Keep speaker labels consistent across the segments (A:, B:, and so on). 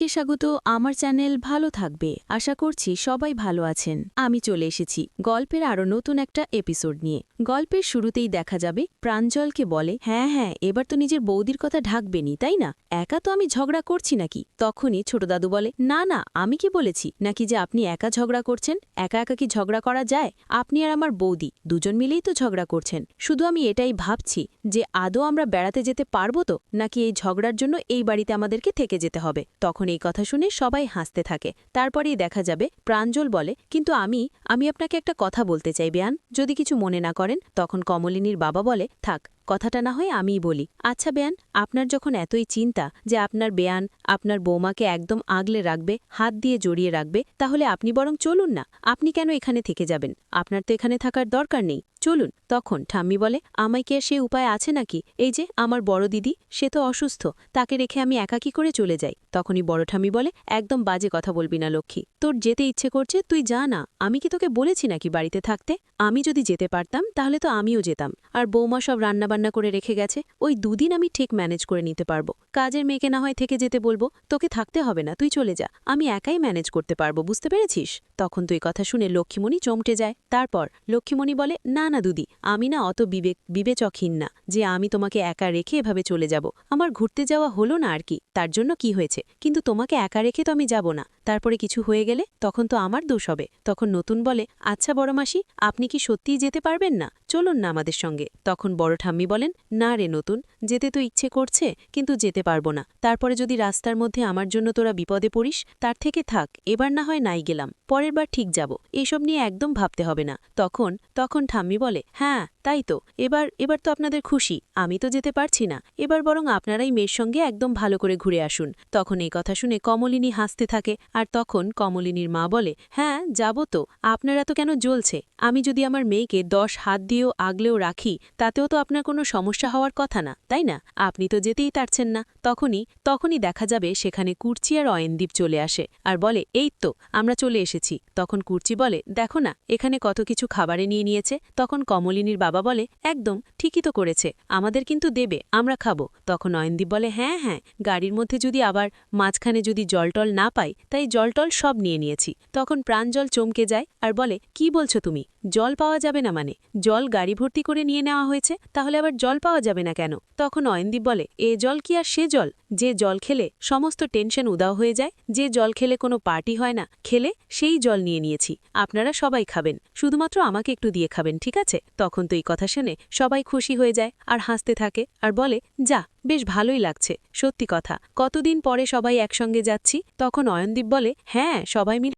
A: কে স্বাগত। আমার চ্যানেল ভালো থাকবে। আশা করছি সবাই ভালো আছেন। আমি চলে এসেছি গল্পের আরও নতুন একটা এপিসোড নিয়ে। গল্পের শুরুতেই দেখা যাবে প্রাঞ্জলকে বলে হ্যাঁ হ্যাঁ এবার তো নিজের বৌদির কথা ঢাকবেনি, তাই না? একা তো আমি ঝগড়া করছি নাকি? তখনই ছোট দাদু বলে, না না, আমি কি বলেছি? নাকি যে আপনি একা ঝগড়া করছেন? একা একা কি ঝগড়া করা যায়? আপনি আর আমার বৌদি, দুজন মিলেই তো ঝগড়া করছেন। শুধু আমি এটাই ভাবছি যে আদৌ আমরা বেড়াতে যেতে পারব তো? নাকি এই ঝগড়ার জন্য এই বাড়িতে আমাদেরকে থেকে যেতে হবে? তখন এই কথা শুনে সবাই হাসতে থাকে। তারপরেই দেখা যাবে, প্রাঞ্জল বলে, কিন্তু আমি আমি আপনাকে একটা কথা বলতে চাই, বেয়ান। যদি কিছু মনে না করেন, তখন কমলিনীর বাবা বলে, থাক কথাটা না হয় আমিই বলি। আচ্ছা বেয়ান, আপনার যখন এতই চিন্তা যে আপনার বেয়ান আপনার বৌমাকে একদম আগলে রাখবে, হাত দিয়ে জড়িয়ে রাখবে, তাহলে আপনি বরং চলুন না। আপনি কেন এখানে থেকে যাবেন? আপনার তো এখানে থাকার দরকার নেই। চলুন, তখন ঠাম্মি বলে, আমায় কি আর সে উপায় আছে নাকি? এই যে, আমার বড় দিদি, সে তো অসুস্থ, তাকে রেখে আমি একা কি করে চলে যাই? তখনই বড় ঠাম্মি বলে, একদম বাজে কথা বলবি না লক্ষ্মী। তোর যেতে ইচ্ছে করছে, তুই যা না। আমি কি তোকে বলেছি নাকি বাড়িতে থাকতে? আমি যদি যেতে পারতাম, তাহলে তো আমিও যেতাম। আর বৌমা সব রান্নাবান্না করে রেখে গেছে, ওই দুদিন আমি ঠিক ম্যানেজ করে নিতে পারব। কাজের মেয়েকে না হয় থেকে যেতে বলব, তোকে থাকতে হবে না, তুই চলে যা। আমি একাই ম্যানেজ করতে পারব, বুঝতে পেরেছিস? তখন তুই কথা শুনে লক্ষ্মীমণি চমটে যায়। তারপর লক্ষ্মীমণি বলে, না না দুদি, আমি না অত বিবেক, বিবেচকহীন না যে আমি তোমাকে একা রেখে এভাবে চলে যাব। আমার ঘুরতে যাওয়া হলো না আর কি, তার জন্য কি হয়েছে? কিন্তু তোমাকে একা রেখে তো আমি যাব না। তারপরে কিছু হয়ে গেলে তখন তো আমার দোষ হবে। তখন নতুন বলে আচ্ছা বড় মাসি আপনি কি সত্যিই যেতে পারবেন না? চলুন না আমাদের সঙ্গে। তখন বড় ঠাম্মি বলেন, না রে নতুন, যেতে তো ইচ্ছে করছে, কিন্তু যেতে পারব না। তারপরে যদি রাস্তার মধ্যে আমার জন্য তোরা বিপদে পড়িস, তার থেকে থাক, এবার না হয় নাই গেলাম। পরের বার ঠিক যাব, এসব নিয়ে একদম ভাবতে হবে না। তখন তখন ঠাম্মি বলে হ্যাঁ তাই তো, এবার এবার তো আপনাদের খুশি, আমি তো যেতে পারছি না, এবার বরং আপনারাই মেয়ের সঙ্গে একদম ভালো করে ঘুরে আসুন। তখন এই কথা শুনে কমলিনী হাসতে থাকে, আর তখন কমলিনীর মা বলে হ্যাঁ যাব তো, আপনারা তো কেন জ্বলছে? আমি যদি আমার মেয়েকে দশ হাত দিয়েও আগলেও রাখি, তাতেও তো আপনার কোনো সমস্যা হওয়ার কথা না, তাই না? আপনি তো যেতেই পারছেন না। তখনই তখনই দেখা যাবে সেখানে কুর্চি আর অয়নদীপ চলে আসে, আর বলে, এই তো, আমরা চলে এসেছি। তখন কুর্চি বলে, দেখো না, এখানে কত কিছু খাবারে নিয়ে নিয়েছে। তখন কমলিনীর বাবা বলে, একদম, ঠিকই তো করেছে, আমাদের কিন্তু দেবে, আমরা খাব। তখন অয়নদীপ বলে হ্যাঁ হ্যাঁ গাড়ির মধ্যে যদি আবার মাঝখানে যদি জলটল না পাই, তাই জলটল সব নিয়ে নিয়েছি। তখন প্রাঞ্জল চমকে যায় আর বলে, কি বলছো তুমি? জল পাওয়া যাবে না মানে? জল গাড়ি ভর্তি করে নিয়ে নেওয়া হয়েছে, তাহলে আবার জল পাওয়া যাবে না কেন? তখন অয়নদীপ বলে, এ জল কি আর সে জল? যে জল খেলে সমস্ত টেনশন উদাও হয়ে যায়, যে জল খেলে কোনো পার্টি হয় না, খেলে সেই জল নিয়ে নিয়েছি। আপনারা সবাই খাবেন। শুধুমাত্র আমাকে একটু দিয়ে খাবেন, ঠিক আছে? তখন তো এই কথা শুনে সবাই খুশি হয়ে যায় আর হাসতে থাকে আর বলে, যা, বেশ ভালোই লাগছে। সত্যি কথা। কতদিন পরে সবাই একসঙ্গে যাচ্ছি? তখন অয়নদীপ বলে হ্যাঁ সবাই মিলে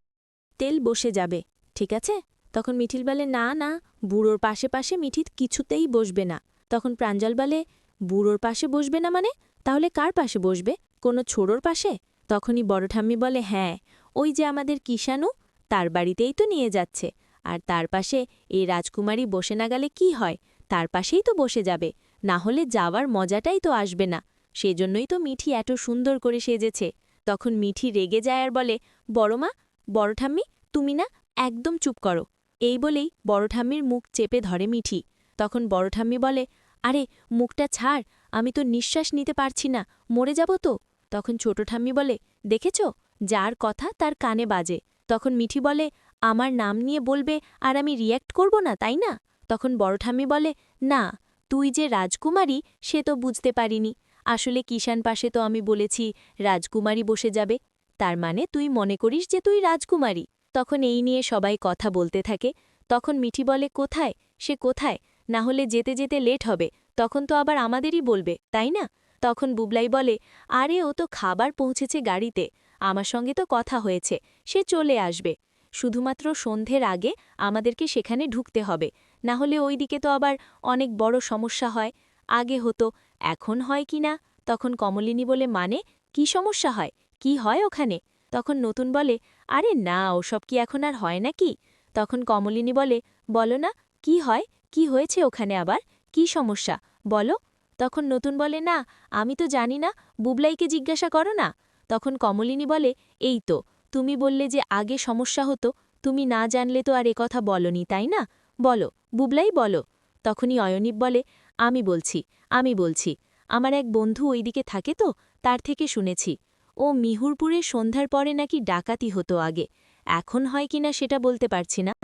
B: তেল বসে যাবে, ঠিক আছে? তখন মিঠিল বলে, না না, বুড়োর পাশে পাশে মিঠিত কিছুতেই বসবে না। তখন প্রাঞ্জল বলে, বুড়োর পাশে বসবে না মানে? তাহলে কার পাশে বসবে? কোনো ছোড়োর পাশে? তখনই বড় ঠাম্মি বলে হ্যাঁ ওই যে আমাদের কিষাণু তার বাড়িতেই তো নিয়ে যাচ্ছে। আর তার পাশে এই রাজকুমারী বসে না গেলে কি হয়? তার পাশেই তো বসে যাবে। না হলে যাওয়ার মজাটাই তো আসবে না। সেজন্যই তো মিঠি এত সুন্দর করে সেজেছে। তখন মিঠি রেগে যায় আর বলে, বড় মা, বড় ঠাম্মি, তুমি না একদম চুপ করো। এই বলেই বড় ঠাম্মির মুখ চেপে ধরে মিঠি। তখন বড় ঠাম্মি বলে, আরে, মুখটা ছাড়, আমি তো নিঃশ্বাস নিতে পারছি না, মরে যাব তো? তখন ছোট ঠাম্মি বলে, দেখেছ? যার কথা তার কানে বাজে। তখন মিঠি বলে, আমার নাম নিয়ে বলবে আর আমি রিয়্যাক্ট করব না, তাই না? তখন বড় ঠাম্মি বলে, না, তুই যে রাজকুমারী, সে তো বুঝতে পারিনি। আসলে কিষান পাশে তো আমি বলেছি, রাজকুমারী বসে যাবে। তার মানে তুই মনে করিস যে তুই রাজকুমারী। তখন এই নিয়ে সবাই কথা বলতে থাকে। তখন মিঠি বলে, কোথায়? সে কোথায়? না হলে যেতে যেতে লেট হবে। তখন তো আবার আমাদেরই বলবে, তাই না? তখন বুবলাই বলে, আরে, ও তো খাবার পৌঁছেছে গাড়িতে। আমার সঙ্গে তো কথা হয়েছে, সে চলে আসবে। শুধুমাত্র সন্ধ্যের আগে আমাদেরকে সেখানে ঢুকতে হবে। না হলে ওই দিকে তো আবার অনেক বড় সমস্যা হয়। আগে হতো, এখন হয় কি না? তখন কমলিনী বলে মানে কি সমস্যা হয়? কি হয় ওখানে? তখন নতুন বলে, আরে না, ওসব কি এখন আর হয় নাকি? তখন কমলিনী বলে, বলো না, কি হয়? কি হয়েছে ওখানে আবার? কি সমস্যা? বলো তখন নতুন বলে, না, আমি তো জানি না, বুবলাইকে জিজ্ঞাসা করো না। তখন কমলিনী বলে, এই তো, তুমি বললে যে আগে সমস্যা হতো, তুমি না জানলে তো আর কথা বলনি, তাই না? বলো, বুবলাই, বলো। তখনই অয়নীপ বলে, আমি বলছি আমি বলছি, আমার এক বন্ধু ওইদিকে থাকে তো, তার থেকে শুনেছি।
A: ও মিহুরপুরে সন্ধ্যার পরে নাকি ডাকাতি হতো আগে, এখন হয় কিনা সেটা বলতে পারছি না।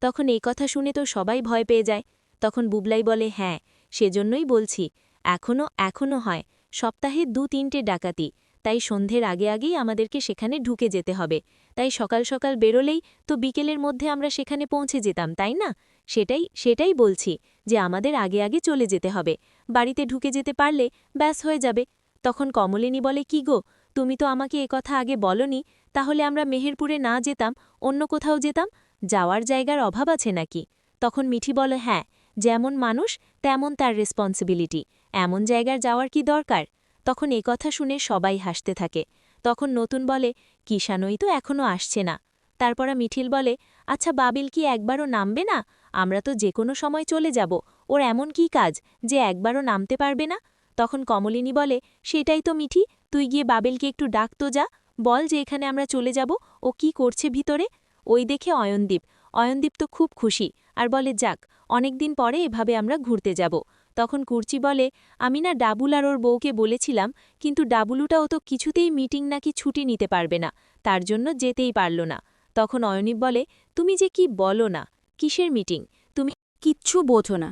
A: তখন এই কথা শুনে তো সবাই ভয় পেয়ে যায়। তখন বুবলাই বলে হ্যাঁ সেজন্যই বলছি এখনও এখনও হয়। সপ্তাহে দু, তিনটে ডাকাতি। তাই সন্ধ্যের আগে আগেই আমাদেরকে সেখানে ঢুকে যেতে হবে। তাই সকাল সকাল বেরোলেই তো বিকেলের মধ্যে আমরা সেখানে পৌঁছে যেতাম, তাই না? সেটাই সেটাই বলছি যে আমাদের আগে আগে চলে যেতে হবে। বাড়িতে ঢুকে যেতে পারলে ব্যাস হয়ে যাবে। তখন কমলিনী বলে, কি গো, তুমি তো আমাকে এ কথা আগে বলনি, তাহলে আমরা মেহেরপুরে না যেতাম, অন্য কোথাও যেতাম? যাওয়ার জায়গার অভাব আছে নাকি? তখন মিঠি বলে হ্যাঁ যেমন মানুষ, তেমন তার রেসপন্সিবিলিটি এমন জায়গার যাওয়ার কি দরকার? তখন এ কথা শুনে সবাই হাসতে থাকে। তখন নতুন বলে, কিষানই তো এখনও আসছে না। তারপর মিঠিল বলে আচ্ছা বাবিল কি একবারও নামবে না? আমরা তো যে কোনো সময় চলে যাব। ওর এমন কি কাজ যে একবারও নামতে পারবে না? তখন কমলিনী বলে, সেটাই তো মিঠি, তুই গিয়ে বাবেলকে একটু ডাক তো যা। বল যে এখানে আমরা চলে যাব, ও কি করছে ভিতরে? ওই দেখে অয়নদীপ অয়নদীপ তো খুব খুশি, আর বলে, যাক, অনেকদিন পরে এভাবে আমরা ঘুরতে যাব। তখন কুর্চি বলে, আমি না ডাবুল আর ওর বউকে বলেছিলাম, কিন্তু ডাবুলুটাও তো কিছুতেই মিটিং নাকি ছুটি নিতে পারবে না, তার জন্য যেতেই পারল না। তখন অয়নীপ বলে, তুমি যে কি বলো না, কিসের মিটিং? তুমি
C: কিচ্ছু বোঝো না।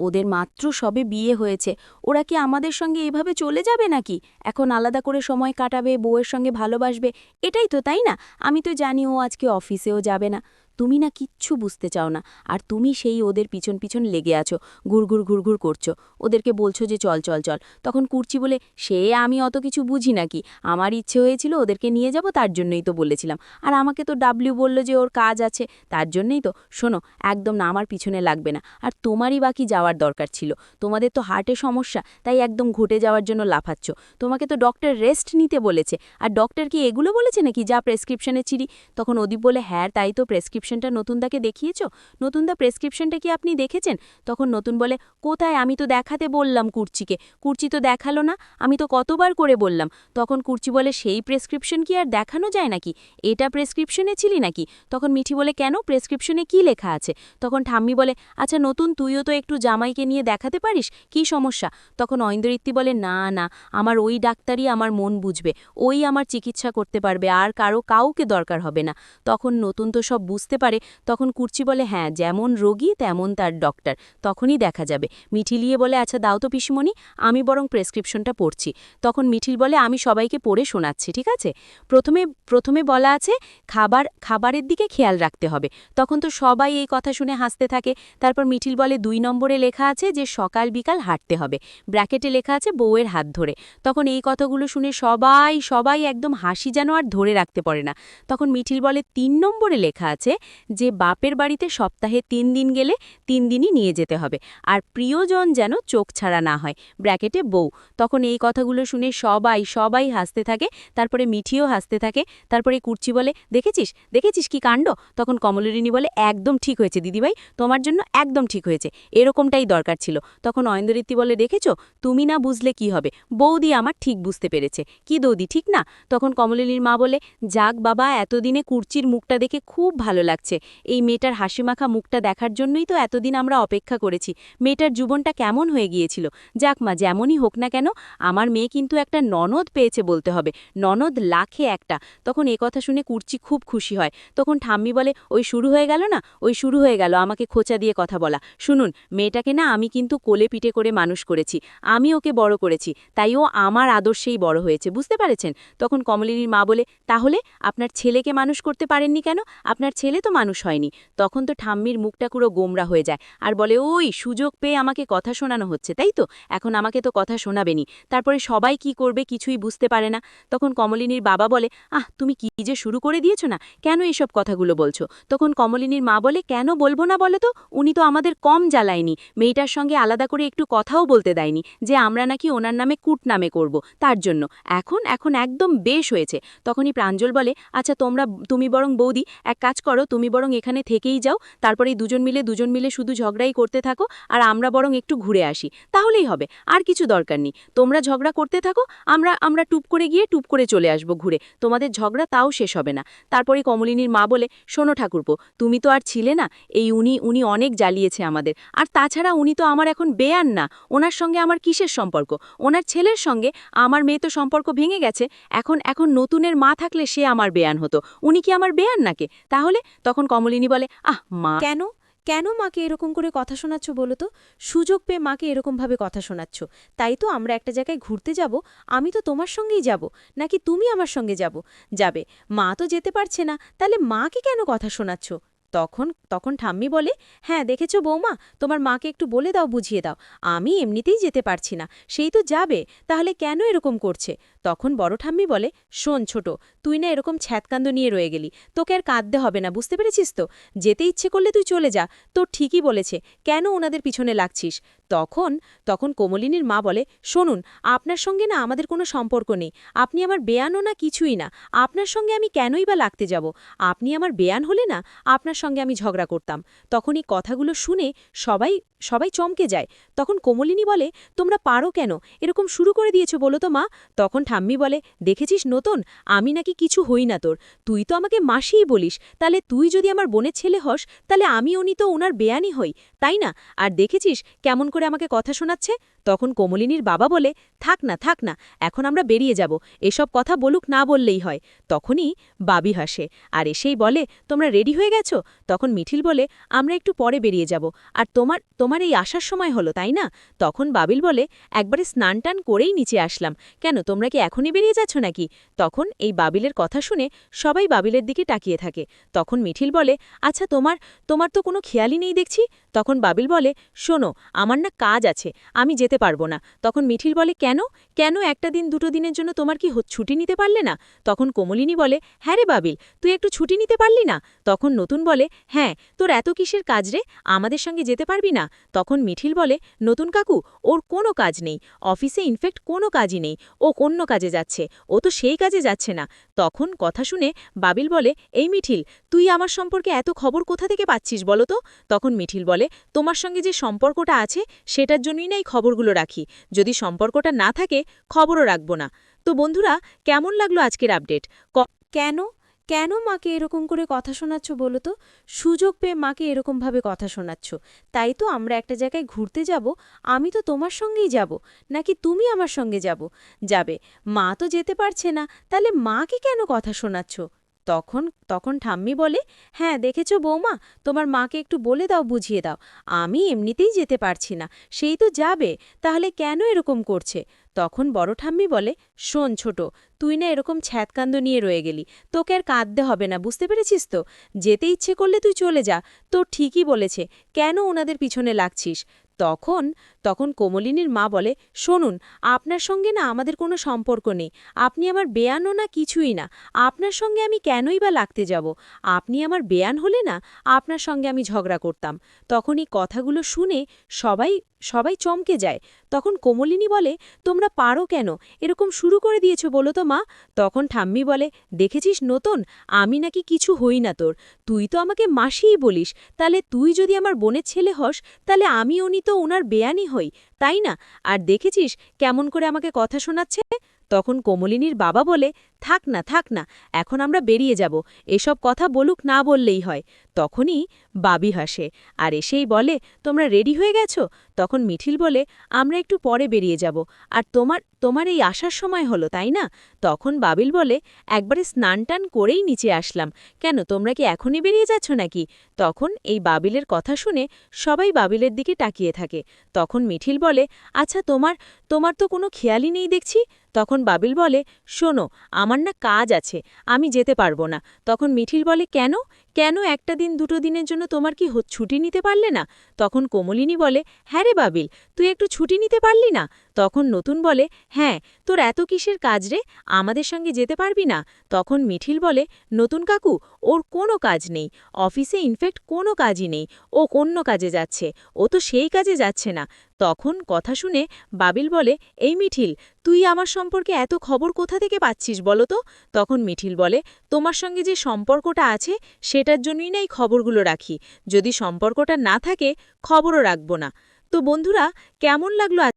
C: ওদের মাত্র সবে বিয়ে হয়েছে, ওরা কি আমাদের সঙ্গে এভাবে চলে যাবে নাকি? এখন আলাদা করে সময় কাটাবে, বউয়ের সঙ্গে ভালোবাসবে, এটাই তো, তাই না? আমি তো জানি ও আজকে অফিসেও যাবে না। তুমি না কিচ্ছু বুঝতে চাও না, আর তুমি সেই ওদের পিছন পিছন লেগে আছো, ঘুরঘুর ঘুরঘুর করছ। ওদেরকে বলছো যে চল চল চল। তখন কুর্চি বলে, সে আমি অত কিছু বুঝি নাকি? আমার ইচ্ছে হয়েছিল ওদেরকে নিয়ে যাব, তার জন্যই তো বলেছিলাম। আর আমাকে তো ডাব্লিউ বলল যে ওর কাজ আছে, তার জন্যই তো। শোনো, একদম না, আমার পিছনে লাগবে না। আর তোমারই বাকি যাওয়ার দরকার ছিল। তোমাদের তো হার্টে সমস্যা, তাই একদম ঘটে যাওয়ার জন্য লাফাচ্ছ। তোমাকে তো ডক্টর রেস্ট নিতে বলেছে। আর ডক্টর কি এগুলো বলেছে নাকি? যা প্রেসক্রিপশনে চিরি তখন অদীপ বলে হ্যাঁ তাই তো প্রেসক্রিপশনটা নতুনদাকে দেখিয়েছ? নতুনদা প্রেসক্রিপশনটা কি আপনি দেখেছেন? তখন নতুন বলে, কোথায়? আমি তো দেখাতে বললাম কুর্চিকে। কুর্চি তো দেখাল না, আমি তো কতবার করে বললাম। তখন কুর্চি বলে, সেই প্রেসক্রিপশন কি আর দেখানো যায় নাকি? এটা প্রেসক্রিপশনে ছিলি নাকি? তখন মিঠি বলে, কেন? প্রেসক্রিপশনে কি লেখা আছে? তখন ঠাম্মি বলে আচ্ছা নতুন, তুইও তো একটু জামাইকে নিয়ে দেখাতে পারিস? কি সমস্যা? তখন ঐন্দ্রিত্তি বলে, না না, আমার ওই ডাক্তারই আমার মন বুঝবে। ওই আমার চিকিৎসা করতে পারবে, আর কারও, কাউকে দরকার হবে না। তখন নতুন তো সব বুঝতে পারে, তখন কুর্চি বলে হ্যাঁ যেমন রোগী, তেমন তার ডক্টর তখনই দেখা যাবে। মিঠিলিয়ে বলে আচ্ছা দাও তো পিসমণি, আমি বরং প্রেসক্রিপশনটা পড়ছি। তখন মিঠিল বলে, আমি সবাইকে পড়ে শোনাচ্ছি, ঠিক আছে? প্রথমে প্রথমে বলা আছে, খাবার, খাবারের দিকে খেয়াল রাখতে হবে। তখন তো সবাই এই কথা শুনে হাসতে থাকে। তারপর মিঠিল বলে, দুই নম্বরে লেখা আছে যে, সকাল বিকাল হাঁটতে হবে। ব্র্যাকেটে লেখা আছে, বউয়ের হাত ধরে। তখন এই কথাগুলো শুনে সবাই সবাই একদম হাসি যেন আর ধরে রাখতে পারে না। তখন মিঠিল বলে, তিন নম্বরে লেখা আছে যে বাপের বাড়িতে সপ্তাহে তিন দিন গেলে তিন দিনই নিয়ে যেতে হবে। আর প্রিয়জন যেন চোখ ছাড়া না হয়। ব্র্যাকেটে বউ। তখন এই কথাগুলো শুনে সবাই সবাই হাসতে থাকে। তারপরে মিঠিও হাসতে থাকে। তারপরে কুর্চি বলে, দেখেছিস? দেখেছিস কি কাণ্ড? তখন কমলিনী বলে, একদম ঠিক হয়েছে দিদিভাই। তোমার জন্য একদম ঠিক হয়েছে। এরকমটাই দরকার ছিল। তখন অয়েন্দ্রিত্তি বলে, দেখেছ? তুমি না বুঝলে কি হবে? বৌদি আমার ঠিক বুঝতে পেরেছে। কি দৌদি? ঠিক না? তখন কমলিনীর মা বলে, যাক বাবা, এতদিনে কুর্চির মুখটা দেখে খুব ভালো লাগছে। এই মেয়েটার হাসিমাখা মুখটা দেখার জন্যই তো এতদিন আমরা অপেক্ষা করেছি। মেয়েটার জীবনটা কেমন হয়ে গিয়েছিল? যাক মা, যেমনই হোক না কেন, আমার মেয়ে কিন্তু একটা ননদ পেয়েছে বলতে হবে। ননদ লাখে একটা। তখন এ কথা শুনে কুর্চি খুব খুশি হয়। তখন ঠাম্মি বলে, ওই শুরু হয়ে গেল না? ওই শুরু হয়ে গেল, আমাকে খোঁচা দিয়ে কথা বলা। শুনুন, মেয়েটাকে না আমি কিন্তু কোলে পিঠে করে মানুষ করেছি। আমি ওকে বড় করেছি। তাই ও আমার আদর্শেই বড় হয়েছে, বুঝতে পারেছেন? তখন কমলিনীর মা বলে, তাহলে আপনার ছেলেকে মানুষ করতে পারেননি কেন? আপনার ছেলে তো মানুষ হয়নি। তখন তো ঠাম্মির মুখটা পুরো গোমরা হয়ে যায়। আর বলে, ওই, সুযোগ পেয়ে আমাকে কথা শোনানো হচ্ছে, তাই তো? এখন আমাকে তো কথা শোনাবেনি। তারপরে সবাই কি করবে কিছুই বুঝতে পারে না। তখন কমলিনীর বাবা বলে, আহ, তুমি কি যে শুরু করে দিয়েছ না? কেন এসব কথাগুলো বলছো? তখন কমলিনীর মা বলে, কেন বলব না বলো তো? উনি তো আমাদের কম জ্বালায়নি। মেয়েটার সঙ্গে আলাদা করে একটু কথাও বলতে দেয়নি যে আমরা নাকি ওনার নামে কুট নামে করব, তার জন্য। এখন এখন একদম বেশ হয়েছে। তখনই প্রাঞ্জল বলে আচ্ছা তোমরা, তুমি বরং বৌদি, এক কাজ করো তুমি বরং এখানে থেকেই যাও তারপরে দুজন মিলে দুজন মিলে শুধু ঝগড়াই করতে থাকো, আর আমরা বরং একটু ঘুরে আসি। তাহলেই হবে, আর কিছু দরকার নেই। তোমরা ঝগড়া করতে থাকো, আমরা আমরা টুপ করে গিয়ে টুপ করে চলে আসব ঘুরে। তোমাদের ঝগড়া তাও শেষ হবে না। তারপরে কমলিনীর মা বলে, শোনো ঠাকুরপো, তুমি তো আর ছিলে না, এই উনি উনি অনেক জ্বালিয়েছে আমাদের। আর তাছাড়া উনি তো আমার এখন বেয়ান না, ওনার সঙ্গে আমার কিসের সম্পর্ক? ওনার ছেলের সঙ্গে আমার মেয়ে তো সম্পর্ক ভেঙে গেছে, এখন এখন নতুনের মা থাকলে সে আমার বেয়ান হতো। উনি কি আমার বেয়ান নাকে? তাহলে তখন কমলিনী বলে, আহ, মা!
A: কেন? কেন মাকে এরকম করে কথা শোনাচ্ছ বলো তো? সুযোগ পেয়ে মাকে এরকমভাবে কথা শোনাচ্ছ। তাই তো আমরা একটা জায়গায় ঘুরতে যাব, আমি তো তোমার সঙ্গেই যাব, নাকি তুমি আমার সঙ্গে যাব? যাবে, মা তো যেতে পারছে না, তাহলে মাকে কেন কথা শোনাচ্ছ? তখন তখন ঠাম্মি বলে হ্যাঁ দেখেছ বৌমা, তোমার মাকে একটু বলে দাও, বুঝিয়ে দাও। আমি এমনিতেই যেতে পারছি না, সেই তো যাবে, তাহলে কেন এরকম করছে? তখন বড় ঠাম্মি বলে, শোন ছোট, তুই না এরকম ছ্যাতকান্দ নিয়ে রয়ে গেলি। তোকে আর কাঁদতে হবে না, বুঝতে পেরেছিস তো? যেতে ইচ্ছে করলে তুই চলে যা। তোর ঠিকই বলেছে, কেন ওনাদের পিছনে লাগছিস? তখন তখন কোমলিনীর মা বলে, শুনুন, আপনার সঙ্গে না আমাদের কোনো সম্পর্ক নেই। আপনি আমার বেয়ানও না, কিছুই না। আপনার সঙ্গে আমি কেনই বা লাগতে যাব? আপনি আমার বেয়ান হলে না আপনার সঙ্গে আমি ঝগড়া করতাম। তখন এই কথাগুলো শুনে সবাই সবাই চমকে যায়। তখন কোমলিনী বলে, তোমরা পারো কেন? এরকম শুরু করে দিয়েছ বলো তো মা। তখন ঠাম্মি বলে, দেখেছিস নতুন? আমি নাকি কিছু হই না তোর। তুই তো আমাকে মাসিই বলিস। তাহলে তুই যদি আমার বোনের ছেলে হস, তাহলে আমি উনি তো ওনার বেয়ানি হই, তাই না? আর দেখেছিস কেমন করে আমাকে কথা শোনাচ্ছে? তখন কোমলিনীর বাবা বলে, থাক না থাক না, এখন আমরা বেরিয়ে যাব। এসব কথা বলুক না বললেই হয়। তখনই বাবি হাসে, আর এসেই বলে, তোমরা রেডি হয়ে গেছো? তখন মিঠিল বলে, আমরা একটু পরে বেরিয়ে যাব। আর তোমার তোমার এই আসার সময় হলো, তাই না? তখন বাবিল বলে, একবারে স্নান টান করেই নিচে আসলাম। কেন, তোমরা কি এখনই বেরিয়ে যাচ্ছ নাকি? তখন এই বাবিলের কথা শুনে সবাই বাবিলের দিকে তাকিয়ে থাকে। তখন মিঠিল বলে আচ্ছা তোমার তোমার তো কোনো খেয়ালই নেই দেখছি? তখন বাবিল বলে, শোনো, আমার না কাজ আছে। আমি যেতে পারব না। তখন মিঠিল বলে, কেন? কেন একটা দিন দুটো দিনের জন্য তোমার কি ছুটি নিতে পারলে না? তখন কোমলিনী বলে হ্যাঁ রে বাবিল, তুই একটু ছুটি নিতে পারলি না? তখন নতুন বলে হ্যাঁ তোর এত কিসের কাজ রে? আমাদের সঙ্গে যেতে পারবি না? তখন মিঠিল বলে, নতুন কাকু, ওর কোনো কাজ নেই। অফিসে, ইনফ্যাক্ট কোনো কাজই নেই। ও অন্য কাজে যাচ্ছে। ও তো সেই কাজে যাচ্ছে না। তখন কথা শুনে বাবিল বলে, এই মিঠিল, তুই আমার সম্পর্কে এত খবর কোথা থেকে পাচ্ছিস বলো তো? তখন মিঠিল বলে, তোমার সঙ্গে যে সম্পর্কটা আছে, সেটার জন্যই না খবরগুলো রাখি। যদি সম্পর্কটা না থাকে, খবরও রাখব না। তো বন্ধুরা, কেমন লাগল আজকের আপডেট? কেন কেন মাকে এরকম করে কথা শোনাচ্ছ বলো তো? সুযোগ পেয়ে মাকে এরকমভাবে কথা শোনাচ্ছ। তাই তো আমরা একটা জায়গায় ঘুরতে যাব, আমি তো তোমার সঙ্গেই যাব, নাকি তুমি আমার সঙ্গে যাব? যাবে, মা তো যেতে পারছে না, তাহলে মাকে কেন কথা শোনাচ্ছ? তখন তখন ঠাম্মি বলে হ্যাঁ দেখেছ বৌমা, তোমার মাকে একটু বলে দাও, বুঝিয়ে দাও। আমি এমনিতেই যেতে পারছি না, সেই তো যাবে, তাহলে কেন এরকম করছে? তখন বড় ঠাম্মি বলে, শোন ছোট, তুই না এরকম ছ্যাতকান্দ নিয়ে রয়ে গেলি, তোকে আর কাঁদতে হবে না, বুঝতে পেরেছিস তো? যেতে ইচ্ছে করলে তুই চলে যা। তো ঠিকই বলেছে, কেন ওনাদের পিছনে লাগছিস? তখন তখন কোমলিনীর মা বলে, শুনুন, আপনার সঙ্গে না আমাদের কোনো সম্পর্ক নেই। আপনি আমার বেয়ানও না কিছুই না। আপনার সঙ্গে আমি কেনই বা লাগতে যাব? আপনি আমার বেয়ান হলে না আপনার সঙ্গে আমি ঝগড়া করতাম। তখন এই কথাগুলো শুনে সবাই সবাই চমকে যায়। তখন কোমলিনী বলে, তোমরা পারো কেন? এরকম শুরু করে দিয়েছ বলো তো মা। তখন ঠাম্মি বলে, দেখেছিস নতুন? আমি নাকি কিছু হই না তোর। তুই তো আমাকে মাসিই বলিস। তাহলে তুই যদি আমার বোনের ছেলে হস, তাহলে আমি উনি তো ওনার বেয়ানি হই, তাই না? আর দেখেছিস কেমন করে আমাকে কথা শোনাচ্ছে? তখন কোমলিনীর বাবা বলে, থাক না থাক না, এখন আমরা বেরিয়ে যাব। এসব কথা বলুক না বললেই হয়। তখনই বাবি হাসে। আর এসেই বলে, তোমরা রেডি হয়ে গেছো? তখন মিঠিল বলে, আমরা একটু পরে বেরিয়ে যাব। আর তোমার তোমার এই আসার সময় হলো, তাই না? তখন বাবিল বলে, একবারে স্নান টান করেই নিচে আসলাম। কেন, তোমরা কি এখনই বেরিয়ে যাচ্ছ নাকি? তখন এই বাবিলের কথা শুনে সবাই বাবিলের দিকে তাকিয়ে থাকে। তখন মিঠিল বলে আচ্ছা তোমার তোমার তো কোনো খেয়ালই নেই দেখছি? তখন বাবিল বলে, শোনো, আমার না কাজ আছে, আমি যেতে পারব না। তখন মিঠিল বলে, কেন? কেন একটা দিন দুটো দিনের জন্য তোমার কি ছুটি নিতে পারলে না? তখন কোমলিনী বলে হ্যাঁ রে বাবিল, তুই একটু ছুটি নিতে পারলি না? তখন নতুন বলে হ্যাঁ তোর এত কিসের কাজ রে? আমাদের সঙ্গে যেতে পারবি না? তখন মিঠিল বলে, নতুন কাকু, ওর কোনো কাজ নেই। অফিসে ইনফ্যাক্ট কোনো কাজই নেই। ও অন্য কাজে যাচ্ছে। ও তো সেই কাজে যাচ্ছে না। তখন কথা শুনে বাবিল বলে, এই মিঠিল, তুই আমার সম্পর্কে এত খবর কোথা থেকে পাচ্ছিস বলো তো? তখন মিঠিল বলে, তোমার সঙ্গে যে সম্পর্কটা আছে, সেটার জন্যই না এই খবরগুলো রাখি। যদি সম্পর্কটা না থাকে, খবরও রাখব না। তো বন্ধুরা, কেমন লাগল